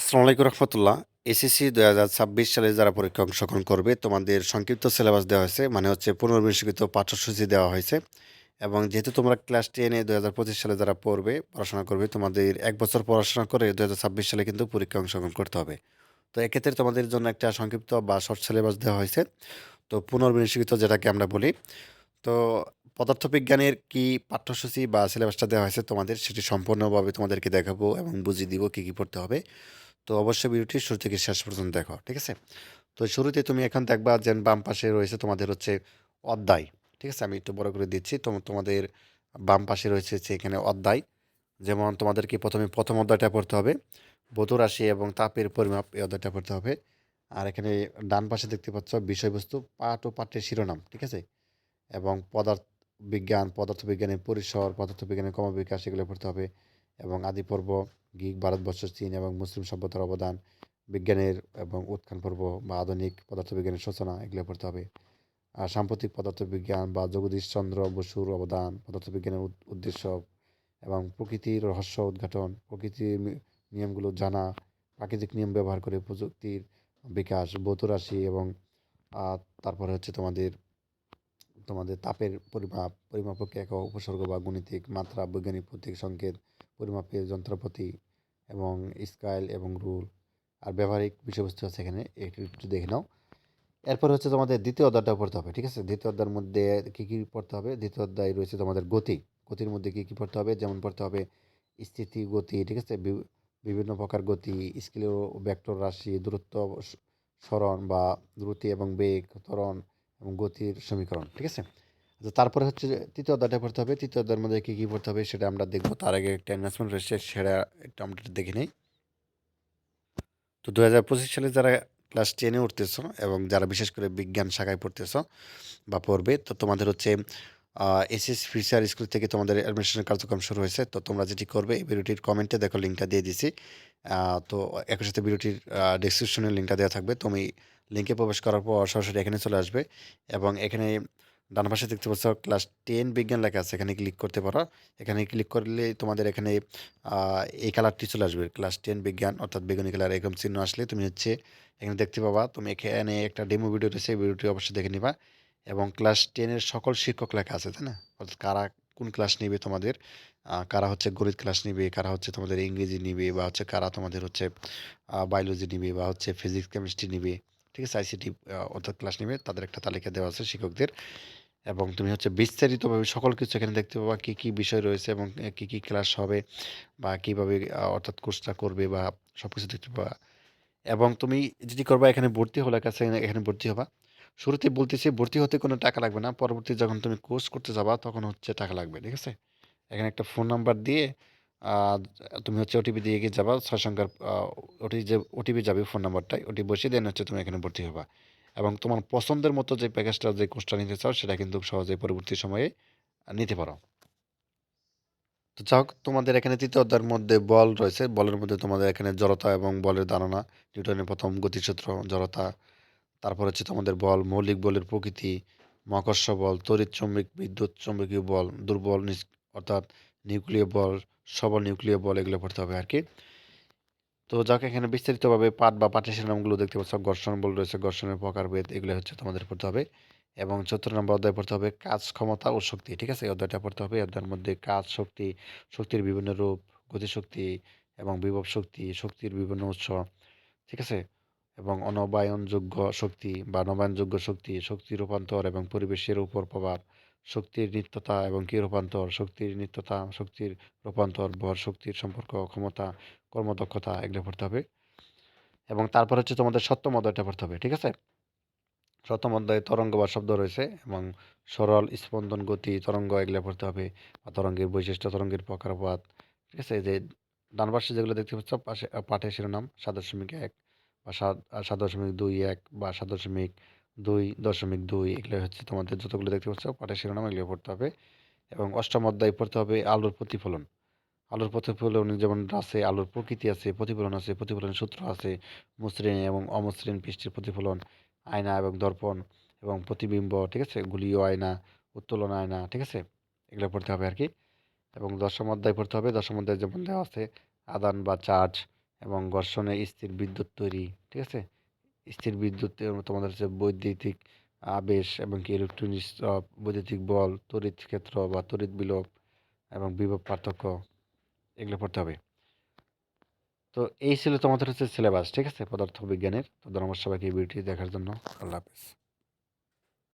আসসালামু আলাইকুম রহমতুল্লাহ। এসএসসি দুই হাজার ছাব্বিশ সালে যারা পরীক্ষা অংশগ্রহণ করবে, তোমাদের সংক্ষিপ্ত সিলেবাস দেওয়া হয়েছে মানে হচ্ছে পুনর্বিন্যস্ত পাঠ্যসূচি দেওয়া হয়েছে। এবং যেহেতু তোমরা ক্লাস টেনে দু হাজার পঁচিশ সালে যারা পড়বে, পড়াশোনা করবে, তোমাদের এক বছর পড়াশোনা করে দু হাজার ছাব্বিশ সালে কিন্তু পরীক্ষা অংশগ্রহণ করতে হবে। তো এক্ষেত্রে তোমাদের জন্য একটা সংক্ষিপ্ত বা শর্ট সিলেবাস দেওয়া হয়েছে। তো পুনর্বিন্যস্ত যেটাকে আমরা বলি, তো পদার্থবিজ্ঞানের কি পাঠ্যসূচি বা সিলেবাসটা দেওয়া হয়েছে তোমাদের, সেটি সম্পূর্ণভাবে তোমাদেরকে দেখাবো এবং বুঝিয়ে দিব কী কী পড়তে হবে। তো অবশ্যই ভিডিওটি শুরু থেকে শেষ পর্যন্ত দেখো, ঠিক আছে? তো শুরুতে তুমি এখন দেখবা যে বাম পাশে রয়েছে তোমাদের হচ্ছে অধ্যায়, ঠিক আছে? আমি একটু বড় করে দিচ্ছি। তোমাদের বাম পাশে রয়েছে এখানে অধ্যায়। যেমন তোমাদেরকে প্রথমে প্রথম অধ্যায়টা পড়তে হবে, বধু রাশি এবং তাপের পরিমাপ এই অধ্যায়টা পড়তে হবে। আর এখানে ডান পাশে দেখতে পাচ্ছ বিষয়বস্তু, পাঠ ও পাঠ্যের শিরোনাম, ঠিক আছে? এবং পদার্থ বিজ্ঞান, পদার্থবিজ্ঞানের পরিসর, পদার্থবিজ্ঞানের ক্রমবিকাশ, এগুলো পড়তে হবে। এবং আদি পর্ব গ্রিক ভারতবর্ষ চীন এবং মুসলিম সভ্যতার অবদান, বিজ্ঞানের এবং উত্থান পর্ব বা আধুনিক পদার্থবিজ্ঞানের সূচনা এগুলো পড়তে হবে। আর সাম্প্রতিক পদার্থবিজ্ঞান বা জগদীশ চন্দ্র বসুর অবদান, পদার্থবিজ্ঞানের উদ্দেশ্য এবং প্রকৃতির রহস্য উদ্ঘাটন, প্রকৃতির নিয়মগুলো জানা, প্রাকৃতিক নিয়ম ব্যবহার করে প্রযুক্তির বিকাশ, ভৌত রাশি এবং তারপরে হচ্ছে তোমাদের তোমাদের তাপের পরিমাপ, পরিমাপক একক, উপসর্গ বা গণিতিক মাত্রা, বৈজ্ঞানিক প্রতীক, সংকেত পরিমাপের যন্ত্রপাতি এবং স্কাইল এবং রুল আর ব্যবহারিক বিষয়বস্তু আছে এখানে, একটু একটু দেখে নাও। এরপর হচ্ছে তোমাদের দ্বিতীয় অধ্যায়টা পড়তে হবে, ঠিক আছে? দ্বিতীয় অধ্যায়ের মধ্যে কী কী পড়তে হবে? দ্বিতীয় অধ্যায় রয়েছে তোমাদের গতি, গতির মধ্যে কী কী পড়তে হবে? যেমন পড়তে হবে স্থিতি, গতি, ঠিক আছে? বিভিন্ন প্রকার গতি স্কেলীয় ভেক্টর রাশি, দূরত্ব, স- সরণ বা দ্রুতি এবং বেগ, ত্বরণ এবং গতির সমীকরণ, ঠিক আছে? আচ্ছা তারপরে হচ্ছে তৃতীয় অধ্যায়টা পড়তে হবে, তৃতীয় অধ্যায়ের মধ্যে কী কী পড়তে হবে সেটা আমরা দেখব। তার আগে একটা অ্যানাউন্সমেন্ট রয়েছে, সেটা একটু আমরা দেখে নিই। তো দু হাজার পঁচিশ সালে যারা ক্লাস টেনে উঠতেছ এবং যারা বিশেষ করে বিজ্ঞান শাখায় পড়তেছো বা পড়বে, তো তোমাদের হচ্ছে এসএস ফিচার স্কুল থেকে তোমাদের অ্যাডমিশনের কার্যক্রম শুরু হয়েছে। তো তোমরা যেটি করবে, এই ভিডিওটির কমেন্টে দেখো লিঙ্কটা দিয়ে দিছি। তো একই সাথে ভিডিওটির ডিসক্রিপশনে লিঙ্কটা দেওয়া থাকবে। তুমি লিঙ্কে প্রবেশ করার পর সরাসরি এখানে চলে আসবে এবং এখানে ডান পাশে দেখতে পাচ্ছ ক্লাস টেন বিজ্ঞান লেখা আছে, এখানে ক্লিক করতে পারো। এখানে ক্লিক করলে তোমাদের এখানে এই কালারটি চলে আসবে। ক্লাস টেন বিজ্ঞান, অর্থাৎ বেগুনি কালার এরকম চিহ্ন আসলে তুমি হচ্ছে এখানে দেখতে পাবা। তুমি এখানে একটা ডেমো ভিডিও রয়েছে ভিডিওটি অবশ্যই দেখে নিবা। এবং ক্লাস টেনের সকল শিক্ষক লেখা আছে, তাই না? অর্থাৎ কারা কোন ক্লাস নিবে তোমাদের? কারা হচ্ছে গণিত ক্লাস নিবে, কারা হচ্ছে তোমাদের ইংরেজি নিবে, বা হচ্ছে কারা তোমাদের হচ্ছে বায়োলজি নিবে, বা হচ্ছে ফিজিক্স কেমিস্ট্রি নিবে। ঠিক আছে আইসিটি অর্থাৎ ক্লাস নেবে। তাদের একটা তালিকা দেওয়া আছে শিক্ষকদের। এবং তুমি হচ্ছে বিস্তারিতভাবে সকল কিছু এখানে দেখতে পাবা, কী কী বিষয় রয়েছে এবং কী কী ক্লাস হবে বা কীভাবে অর্থাৎ কোর্সটা করবে বা সব কিছু দেখতে পাবা। এবং তুমি যদি করবা, এখানে ভর্তি হলে, কাছে এখানে ভর্তি হবা। শুরুতে বলতেছি, ভর্তি হতে কোনো টাকা লাগবে না। পরবর্তী যখন তুমি কোর্স করতে যাবা, তখন হচ্ছে টাকা লাগবে, ঠিক আছে? এখানে একটা ফোন নাম্বার দিয়ে তুমি হচ্ছে ওটিপি দিয়ে গিয়ে যাবা? ছয় সংখ্যার ওটি যে ওটিপি যাবে ফোন নাম্বারটাই ওটি বসিয়ে দেন, হচ্ছে তুমি এখানে ভর্তি হবা। এবং তোমার পছন্দের মতো যে প্যাকেজটা যে কোর্সটা নিতে চাও, সেটা কিন্তু সহজেই পরবর্তী সময়ে নিতে পারো। তো যাই হোক, তোমাদের এখানে তৃতীয় অধ্যায়ের মধ্যে বল রয়েছে। বলের মধ্যে তোমাদের এখানে জড়তা এবং বলের ধারণা। নিউটনের প্রথম গতিসূত্র, জড়তা। তারপর হচ্ছে তোমাদের বল, মৌলিক বলের প্রকৃতি মহাকর্ষ বল, তড়িৎ চৌম্বক, বিদ্যুৎ চৌম্বকীয় বল, দুর্বল অর্থাৎ নিউক্লিয় বল সবল নিউক্লিয় বল এগুলো পড়তে হবে আর কি। তো যাকে, এখানে বিস্তারিতভাবে পাট বা পাঠের শিরোনামগুলো দেখতে পাচ্ছ। ঘর্ষণ বল রয়েছে, ঘর্ষণের প্রকারভেদ এগুলো হচ্ছে তোমাদের পড়তে হবে। এবং চতুর্থ নম্বর অধ্যায় পড়তে হবে কাজ ক্ষমতা ও শক্তি, ঠিক আছে? এই অধ্যায়টা পড়তে হবে। অধ্যায়ের মধ্যে কাজ, শক্তি, শক্তির বিভিন্ন রূপ, গতিশক্তি এবং বিভব শক্তি, শক্তির বিভিন্ন উৎস, ঠিক আছে? এবং অনবায়নযোগ্য শক্তি বা নবায়নযোগ্য শক্তি শক্তি রূপান্তর এবং পরিবেশের উপর প্রভাব শক্তির নিত্যতা এবং কি রূপান্তর? শক্তির নিত্যতা, শক্তির রূপান্তর, ভর, শক্তির সম্পর্ক, ক্ষমতা, কর্মদক্ষতা এগুলো পড়তে হবে। এবং তারপর হচ্ছে তোমাদের সপ্তম অধ্যায়টা পড়তে হবে, ঠিক আছে? সপ্তম অধ্যায়ে তরঙ্গ বা শব্দ রয়েছে এবং সরল স্পন্দন গতি, তরঙ্গ এগুলো পড়তে হবে বা তরঙ্গের বৈশিষ্ট্য, তরঙ্গের প্রকারপাত ঠিক আছে? যে ডান পাশে যেগুলো দেখতে পাচ্ছ, পাশে, পাঠের শিরোনাম সাত দশমিক এক বা সাত সাত দশমিক দুই এক বা সাত দশমিক দুই দশমিক দুই, এগুলো হচ্ছে তোমাদের যতগুলো দেখতে পাচ্ছ পাঠের শিরোনাম এগুলো পড়তে হবে। এবং অষ্টম অধ্যায় পড়তে হবে আলোর প্রতিফলন। আলোর প্রতিফলন যেমন আছে, আলোর প্রকৃতি আছে, প্রতিফলন আছে প্রতিফলন সূত্র আছে, মসৃণ এবং অমসৃণ পৃষ্ঠের প্রতিফলন, আয়না এবং দর্পণ এবং প্রতিবিম্ব, ঠিক আছে? গুলীয় আয়না, উত্তোলন আয়না, ঠিক আছে? এগুলো পড়তে হবে আর কি এবং দশম অধ্যায় পড়তে হবে, দশম অধ্যায় যেমন দেওয়া আছে, আদান বা চার্জ এবং ঘর্ষণে স্থির বিদ্যুৎ তৈরি, ঠিক আছে? স্থির বিদ্যুৎ তোমাদের হচ্ছে বৈদ্যুতিক আবেশ এবং কি ইলেকট্রনিক্স বৈদ্যুতিক বল, তড়িৎ ক্ষেত্র বা তড়িৎ বিলোপ এবং বিভব পার্থক্য এগুলো পড়তে হবে। তো এই ছিল তোমাদের হচ্ছে সিলেবাস ঠিক আছে? পদার্থ বিজ্ঞানের তো এই ভিডিওটি দেখার জন্য। আল্লাহ হাফিজ।